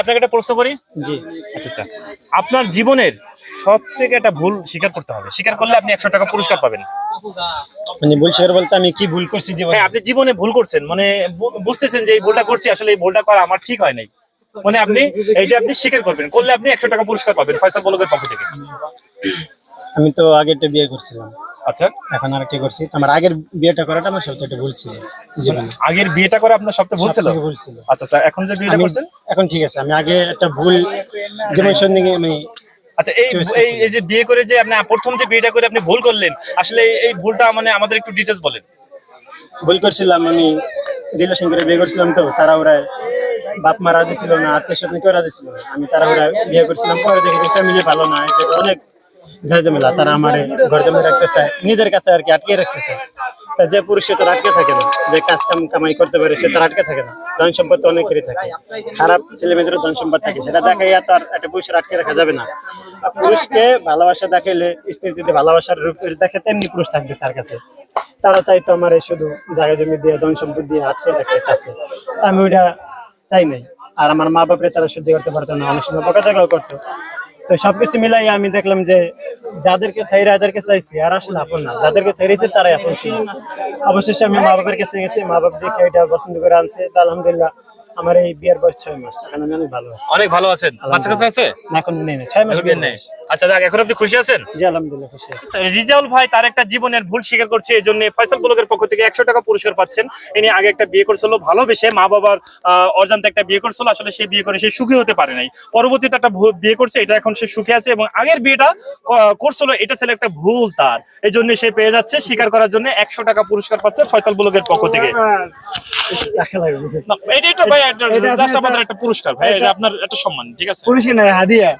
আপনাকে একটা প্রশ্ন করি? জি। আচ্ছা আচ্ছা। আপনার জীবনের সব থেকে একটা ভুল স্বীকার করতে হবে। স্বীকার করলে আপনি একশো টাকা পুরস্কার পাবেন। মানে ভুল স্বীকার বলতে আমি কি ভুল করছি জীবনে? হ্যাঁ আপনি জীবনে ভুল করছেন। মানে বুঝতেছেন যে এই ভুলটা করছি আসলে এই ভুলটা করা আমার ঠিক হয় নাই। মানে আপনি এইটা আপনি স্বীকার করবেন। করলে আপনি একশো টাকা পুরস্কার পাবেন ফয়সাল বলকের পক্ষ থেকে। আমি তো আগে একটা বিয়ে করছিলাম। আচ্ছা। এখন আর একটা করছি আমার আগের বিয়েটা করাটা আমার সবচেয়ে একটা ভুল ছিল। জীবনে আগের বিয়েটা করে আপনার সবচেয়ে ভুল ছিল? ভুল ছিল। আচ্ছা আচ্ছা এখন যে বিয়েটা করছেন? এখন ঠিক আছে আমি আগে একটা ভুল জীবন সঙ্গে আমি আচ্ছা এই এই এই যে বিয়ে করে যে আপনি প্রথম যে বিয়েটা করে আপনি ভুল করলেন আসলে এই- এই ভুলটা মানে আমাদের একটু ডিটেলস বলেন। ভুল করছিলাম আমি রিলেশন করে বিয়ে করছিলাম তো তারা ওরা বাপ মা রাজি ছিল না আত্মীয় স্বজন কেউ রাজি ছিল না। আমি তারা ওরা বিয়ে করছিলাম পরে দেখি ফ্যামিলি ভালো না এটা অনেক ঝামেলা তারা আমার ঘর জমে রাখতে চায় নিজের কাছে আর কি আটকে রাখতে চায় তা যে পুরুষ সে তো আটকে থাকে না, যে কাজ কাম কামাই করতে পারে, সে তার আটকে থাকে না। ধন সম্পদ তো অনেকেরই থাকে। খারাপ ছেলে মেয়েদেরও ধন সম্পদ থাকে, সেটা দেখাইয়া তো আর একটা পুরুষের আটকে রাখা যাবে না। পুরুষকে ভালোবাসা দেখাইলে স্ত্রী যদি ভালোবাসার রূপ দেখে তেমনি পুরুষ থাকবে তার কাছে। তারা চাইতো আমার শুধু জায়গা জমি দিয়ে, ধন সম্পদ দিয়ে আটকে রাখে কাছে। আমি ওইটা চাই নাই। আর আমার মা বাপরে তারা সহ্য করতে পারতো না, অনেক সময় বকাঝকাও করতো। তো সবকিছু মিলাই আমি দেখলাম যে যাদেরকে চাইরা যাদেরকে চাইছি, আর আসলে আপন না। যাদেরকে চাইরেছে তারাই আপন ছিল। অবশেষে আমি মা বাবার কাছে গেছি মা বাপ দেখে এটা পছন্দ করে আনছে। আলহামদুলিল্লাহ আমার এই বিয়ের বয়স ছয় মাস এখন আমি অনেক ভালো আছি। অনেক ভালো আছেন? বাচ্চা কাছে আছে? না, এখন নেই না ছয় মাস বিয়ে নেই। আচ্ছা যাক এখন আপনি খুশি আছেন? জি আলহামদুলিল্লাহ খুশি আছি। রিজাউল ভাই তার একটা জীবনের ভুল স্বীকার করছে এই জন্য ফয়সাল ব্লকের পক্ষ থেকে একশো টাকা পুরস্কার পাচ্ছেন। ইনি আগে একটা বিয়ে করছিল ভালোবেসে মা বাবার অজান্তে একটা বিয়ে করছিল আসলে সে বিয়ে করে সে সুখী হতে পারে নাই। পরবর্তীতে একটা বিয়ে করছে এটা এখন সে সুখী আছে এবং আগের বিয়েটা করছিল এটা ছিল একটা ভুল তার। এই জন্য সে পেয়ে যাচ্ছে স্বীকার করার জন্য একশো টাকা পুরস্কার পাচ্ছে ফয়সাল ব্লকের পক্ষ থেকে। এটা এটা ভাই একটা আমাদের একটা পুরস্কার ভাই। এটা আপনার একটা সম্মান ঠিক আছে? পুরস্কার না হাদিয়া।